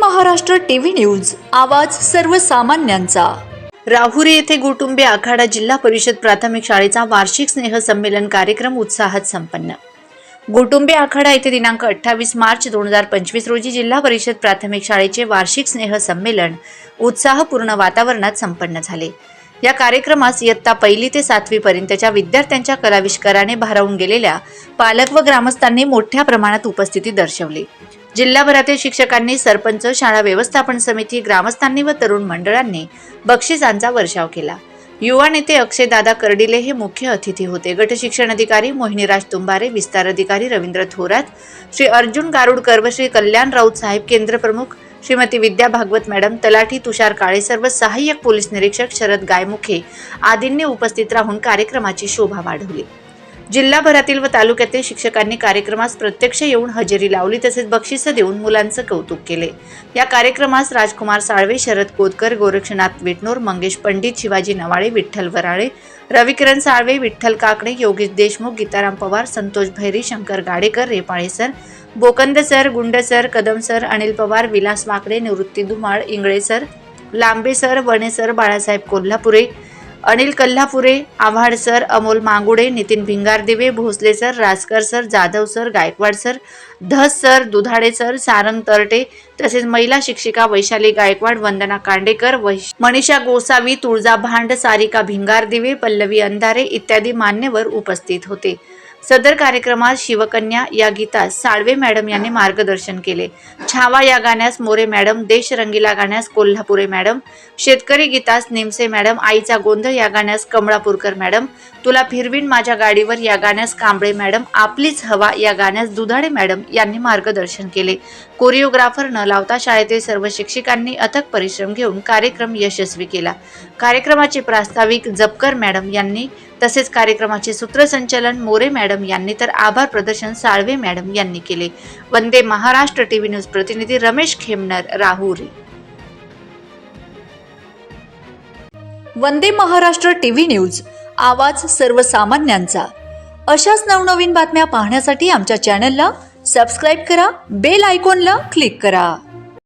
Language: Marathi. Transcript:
महाराष्ट्र टीव्ही न्यूज आवाज सर्वसामान्यांचा. राहुरी येथे गोटुंबे आखाडा जिल्हा परिषद प्राथमिक शाळेचा वार्षिक स्नेह संमेलन कार्यक्रम उत्साहात संपन्न. गोटुंबे आखाडा येथे दिनांक अठ्ठावीस मार्च दोन हजार पंचवीस रोजी जिल्हा परिषद प्राथमिक शाळेचे वार्षिक स्नेह संमेलन उत्साहपूर्ण वातावरणात संपन्न झाले. या कार्यक्रमास इयत्ता पहिली ते सातवी पर्यंतच्या विद्यार्थ्यांच्या कलाविष्काराने भारावून गेलेल्या पालक व ग्रामस्थांनी मोठ्या प्रमाणात उपस्थिती दर्शवली. जिल्हाभरातील शिक्षकांनी सरपंच शाळा व्यवस्थापन समिती ग्रामस्थांनी व तरुण मंडळांनी बक्षिसांचा वर्षाव केला. युवा नेते अक्षयदादा कर्डिले हे मुख्य अतिथी होते. गट शिक्षण अधिकारी मोहिनीराज तुंबारे विस्तार अधिकारी रवींद्र थोरात श्री अर्जुन गारुडकर व श्री कल्याण राऊत साहेब केंद्र प्रमुख श्रीमती विद्या भागवत मॅडम तलाठी तुषार काळे सर्व सहाय्यक पोलीस निरीक्षक शरद गायमुखे आदींनी उपस्थित राहून कार्यक्रमाची शोभा वाढवली. जिल्हाभरातील व तालुक्यातील शिक्षकांनी कार्यक्रमास प्रत्यक्ष येऊन हजेरी लावली तसेच बक्षिसं देऊन मुलांचं कौतुक केले. या कार्यक्रमास Rajkumar Salve Sharad Kotkar Gorakshnath Vitnor Mangesh Pandit Shivaji Navale Vitthal Varale Ravikiran Salve Vitthal Kakade Yogesh Deshmukh Gitaram Pawar Santosh Bhairi Shankar Gadekar Repale sir Bokand sir Gund sir Kadam sir Anil Pawar Vilas Wakade Nivrutti Dhumal Ingale sir Lambe sir Wane sir Balasaheb Kolhapure Anil Kalhapure Awhad sir Amol Mangude Nitin Bhingardive Bhosale sir Raskar sir Jadhav sir Gaikwad sir Dhas sir Dudhade sir Sarang Tarte तसेच महिला शिक्षिका वैशाली गायकवाड वंदना कांडेकर वैश मनीषा गोसावी तुळजा भांड सारिका भिंगारदिवे पल्लवी अंधारे इत्यादी मान्यवर उपस्थित होते. सदर कार्यक्रमात शिवकन्या या गीतास साळवे मॅडम यांनी मार्गदर्शन केले. छावा या गाण्यास मोरे मॅडम देश रंगीला गाण्यास कोल्हापुरे मॅडम शेतकरी गीतास निमसे मॅडम आईचा गोंधळ या गाण्यास कमळापूरकर मॅडम तुला फिरवीन माझ्या गाडीवर या गाण्यास कांबळे मॅडम आपलीच हवा या गाण्यास दुधाडे मॅडम यांनी मार्गदर्शन केले. कोरिओग्राफर न लावता शाळेतील सर्व शिक्षकांनी अथक परिश्रम घेऊन कार्यक्रम यशस्वी केला. कार्यक्रमाचे प्रास्ताविक जपकर मॅडम यांनी तसेच कार्यक्रमाचे सूत्रसंचालन मोरे मॅडम मॅडम यांनी तर आभार प्रदर्शन साळवे मॅडम यांनी केले. वंदे महाराष्ट्र टीव्ही न्यूज प्रतिनिधी रमेश खेमनर राहुरी. वंदे महाराष्ट्र टीव्ही न्यूज आवाज सर्वसामान्यांचा. अशाच नवनवीन बातम्या पाहण्यासाठी आमच्या चॅनलला सबस्क्राईब करा बेल आयकॉनला क्लिक करा.